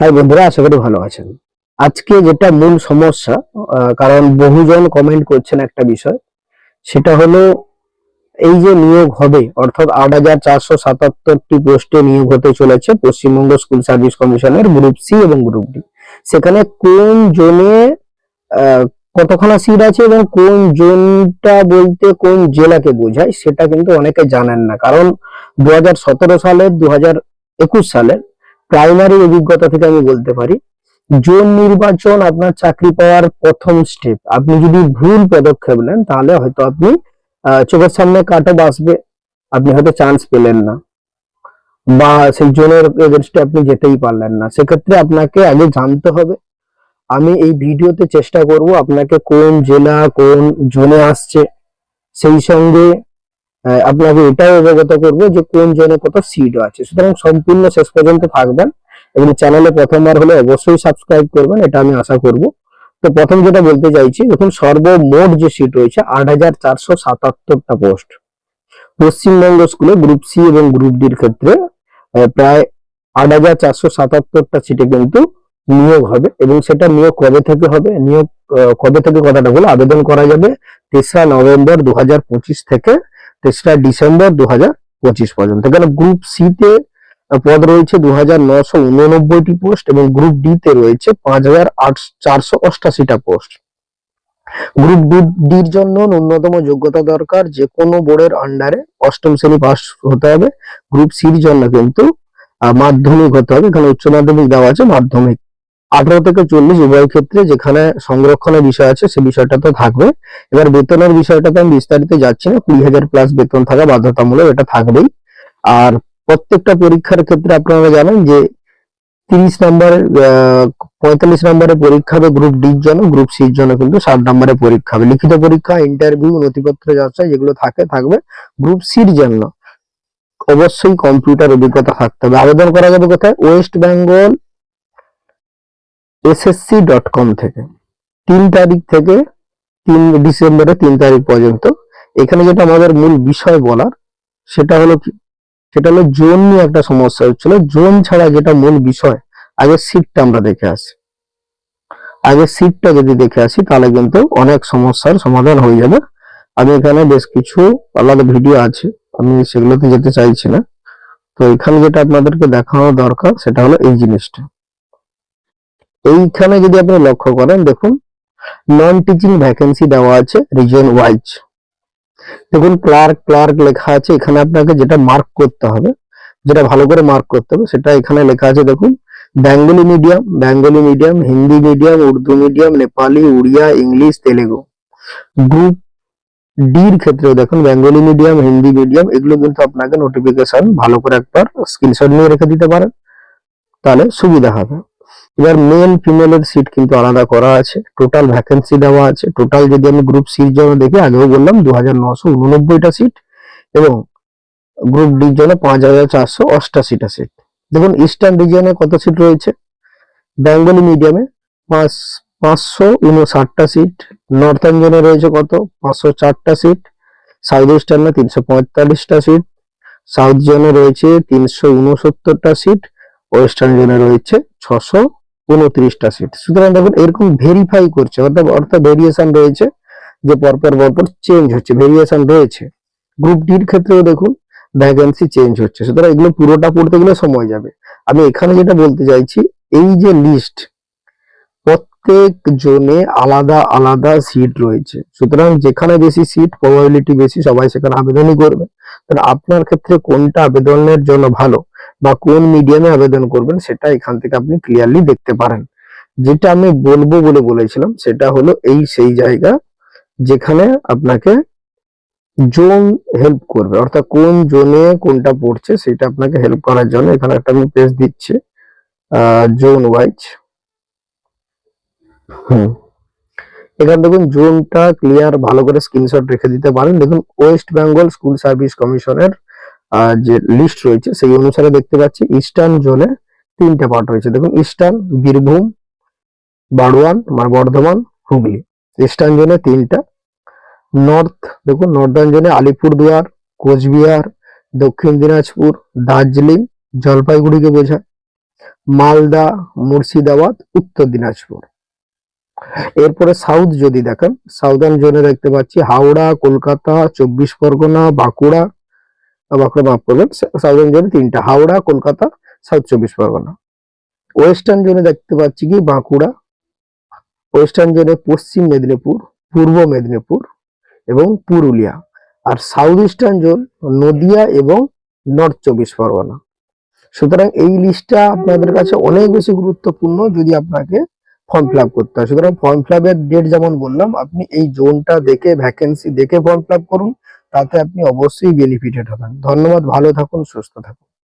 High বন্ধুরা, আশা করি ভালো আছেন। আজকে যেটা মূল সমস্যা কারণ বহুজন কমেন্ট করছেন একটা বিষয়, সেটা হলো এই যে নিয়োগ হবে, অর্থাৎ আট হাজার চারশো সাতাত্তরটি পোস্টে নিয়োগ হতে চলেছে পশ্চিমবঙ্গ স্কুল সার্ভিস কমিশনের গ্রুপ সি এবং গ্রুপ ডি সেখানে কোন জোনে কতখানা সিট আছে এবং কোন জোনটা বলতে কোন জেলাকে বোঝায়, সেটা কিন্তু অনেকে জানেন না। কারণ দু সালের দু একুশ সালের প্রাইমারি অভিজ্ঞতা থেকে আমি বলতে পারি জোন নির্বাচন আপনার চাকরি পাওয়ার প্রথম স্টেপ আপনি যদি ভুল পদক্ষেপ নেন, তাহলে হয়তো আপনি চোখের সামনে কাটো বাসবে আপনি হয়তো চান্স পেলেন না। বা সেই জোনের এগেনস্টে আপনি যেতেই পারলেন না। সেক্ষেত্রে আপনাকে আগে জানতে হবে, আমি এই ভিডিওতে চেষ্টা করব আপনাকে কোন জেলা, কোন জোনে আসছে, সেই সঙ্গে আপনাকে এটাও অবগত করব যে কোন জোনে কত সিট আছে। সুতরাং সম্পূর্ণ শেষ পর্যন্ত থাকবেন এবং চ্যানেলে প্রথমবার হলে অবশ্যই সাবস্ক্রাইব করবেন, এটা আমি আশা করব। তো প্রথম যেটা বলতে চাইছি, দেখুন সর্বমোট যে সিট রয়েছে, আট হাজার চারশো সাতাত্তরটা পোস্ট পশ্চিমবঙ্গ স্কুলে গ্রুপ সি এবং গ্রুপ ডির ক্ষেত্রে প্রায় আট হাজার চারশো সাতাত্তরটা সিটে কিন্তু নিয়োগ হবে। এবং সেটা নিয়োগ কবে থেকে হবে? নিয়োগ কবে থেকে কথাটা বলে আবেদন করা যাবে তেসরা নভেম্বর দু হাজার পঁচিশ থেকে তেসরা ডিসেম্বর দু হাজার পঁচিশ পর্যন্ত। এখানে গ্রুপ সি তে পদ রয়েছে দু হাজার নশো উননব্বইটি পোস্ট এবং গ্রুপ ডি তে রয়েছে পাঁচ হাজার চারশো অষ্টাশিটা পোস্ট গ্রুপ ডির জন্য ন্যূনতম যোগ্যতা দরকার যে কোনো বোর্ডের আন্ডারে অষ্টম শ্রেণি পাস হতে হবে। গ্রুপ সির জন্য কিন্তু মাধ্যমিক হতে হবে। এখানে উচ্চ মাধ্যমিক দেওয়া আছে, মাধ্যমিক আঠারো থেকে চল্লিশ উভয় ক্ষেত্রে যেখানে সংরক্ষণের বিষয় আছে, সে বিষয়টা তো থাকবে। এবার বেতনের বিষয়টাতে আমি বিস্তারিত যাচ্ছি না। কুড়ি হাজার প্লাস বেতন থাকা বাধ্যতামূলক এটা থাকবেই। আর প্রত্যেকটা পরীক্ষার ক্ষেত্রে আপনারা জানেন যে তিরিশ নম্বরের পঁয়তাল্লিশ নম্বরের পরীক্ষা হবে গ্রুপ ডির জন্য গ্রুপ সির জন্য কিন্তু ষাট নম্বরের পরীক্ষা হবে। লিখিত পরীক্ষা ইন্টারভিউ নথিপত্র যাচাই যেগুলো থাকে, থাকবে গ্রুপ সির জন্য। অবশ্যই কম্পিউটার অভিজ্ঞতা থাকতে হবে। আবেদন করা যাবে কোথায়? West Bengal SSC dot com থেকে। তিন তারিখ থেকে তিন ডিসেম্বরের তিন তারিখ পর্যন্ত। এখানে যেটা আমাদের মূল বিষয় বলার, সেটা হলো সেটা হলো জোন নিয়ে একটা সমস্যা হচ্ছিল। জোন ছাড়া যেটা মূল বিষয় আগে সিটটা আমরা দেখে আসি। আগে সিটটা যদি দেখে আসি, তাহলে কিন্তু অনেক সমস্যার সমাধান হয়ে যাবে। আমি এখানে বেশ কিছু আলাদা ভিডিও আছে, আমি সেগুলোতে যেতে চাইছি না। তো এখানে যেটা আপনাদেরকে দেখানো দরকার, সেটা হলো এই জিনিসটা। এইখানে যদি আপনি লক্ষ্য করেন, দেখুন নন টিচিং ভ্যাকেন্সি দেওয়া আছে রিজন ওয়াইজ দেখুন ক্লার্ক ক্লার্ক লেখা আছে, এখানে আপনাকে যেটা মার্ক করতে হবে, যেটা ভালো করে মার্ক করতে হবে, সেটা এখানে লেখা আছে, দেখুন Bengali medium Bengali medium Hindi medium Urdu medium Nepali Oriya English Telugu group ডির ক্ষেত্রেও দেখুন বেঙ্গলি মিডিয়াম হিন্দি মিডিয়াম এগুলো কিন্তু আপনাকে নোটিফিকেশন ভালো করে একবার স্ক্রিনশট নিয়ে রেখে দিতে পারেন। তাহলে সুবিধা হবে। এবার মেল ফিমেলের সিট কিন্তু আলাদা করা আছে টোটাল ভ্যাকেন্সি দেওয়া আছে। টোটাল যদি আমি গ্রুপ সির জন্য দেখি, আগেও বললাম দু হাজার নশো উননব্বইটা সিট এবং গ্রুপ ডির জন্য পাঁচ হাজার চারশো অষ্টাশিটা সিট দেখুন ইস্টার্ন রিজিয়নে কত সিট রয়েছে? বেঙ্গলি মিডিয়ামে পাঁচ, পাঁচশো উনষাটটা সিট নর্থার্ন জোনে রয়েছে কত? পাঁচশো চারটা সিট সাউথ ইস্টার্নে তিনশো পঁয়তাল্লিশটা সিট সাউথ জোনে রয়েছে তিনশো উনসত্তরটা সিট ওয়েস্টার্ন জোনে রয়েছে ছশো উনত্রিশটা সিট সুতরাং দেখুন, এরকম ভেরিফাই করছে, অর্থাৎ অর্থাৎ ভেরিয়েশন রয়েছে, যে পরপর পরপর চেঞ্জ হচ্ছে ভেরিয়েশন রয়েছে। গ্রুপ ডির ক্ষেত্রেও দেখুন ভ্যাকেন্সি চেঞ্জ হচ্ছে। সুতরাং এগুলো পুরোটা পড়তে গেলে সময় যাবে। আমি এখানে যেটা বলতে চাইছি, এই যে লিস্ট প্রত্যেক জোনে আলাদা আলাদা সিট রয়েছে। সুতরাং যেখানে বেশি সিট প্রবাবিলিটি বেশি, সবাই সেখানে আবেদনই করবে। তাহলে আপনার ক্ষেত্রে কোনটা আবেদনের জন্য ভালো? বা কোন মিডিয়ামে আবেদন করবেন সেটা এখান থেকে আপনি ক্লিয়ারলি দেখতে পারেন। যেটা আমি বলব বলে বলেছিলাম, সেটা হলো এই সেই জায়গা যেখানে আপনাকে জোন হেল্প করবে। অর্থাৎ কোন জোনে কোনটা পড়ছে সেটা আপনাকে হেল্প করার জন্য এখানে একটা আমি পেজ দিচ্ছি। জোন ওয়াইজ হুম। এখানে দেখুন, জোনটা ক্লিয়ার ভালো করে স্ক্রিনশট রেখে দিতে পারেন। দেখুন ওয়েস্ট বেঙ্গল স্কুল সার্ভিস কমিশনের যে লিস্ট রয়েছে, সেই অনুসারে দেখতে পাচ্ছি ইস্টার্ন জোনে তিনটে পার্ট রয়েছে। দেখুন ইস্টার্ন বীরভূম বারোয়ান মানে বর্ধমান, হুগলি। ইস্টার্ন জোনে তিনটা। নর্থ দেখুন নর্দার্ন জোনে আলিপুরদুয়ার, কোচবিহার, দক্ষিণ দিনাজপুর, দার্জিলিং, জলপাইগুড়িকে বোঝায়। মালদা, মুর্শিদাবাদ, উত্তর দিনাজপুর। এরপরে সাউথ যদি দেখেন সাউদার্ন জোনে দেখতে পাচ্ছি হাওড়া, কলকাতা, চব্বিশ পরগনা, বাঁকুড়া বাঁকুড়া মাফ করবেন সাউদার্ন জোনে তিনটা, হাওড়া, কলকাতা সাউথ চব্বিশ পরগনা। ওয়েস্টার্ন জোনে দেখতে পাচ্ছি কি? বাঁকুড়া। ওয়েস্টার্ন জোনে পশ্চিম মেদিনীপুর, পূর্ব মেদিনীপুর এবং পুরুলিয়া। আর সাউথ ইস্টার্ন জোন নদিয়া এবং নর্থ চব্বিশ পরগনা। সুতরাং এই লিস্টটা আপনাদের কাছে অনেক বেশি গুরুত্বপূর্ণ যদি আপনাকে ফর্ম ফিল আপ করতে হয়। সুতরাং ফর্ম ফিল আপের ডেট যেমন বললাম, আপনি এই জোনটা দেখে ভ্যাকেন্সি দেখে ফর্ম ফিল করুন। তাতে আপনি অবশ্যই বেনিফিটেড হবেন। ধন্যবাদ ভালো থাকুন সুস্থ থাকুন।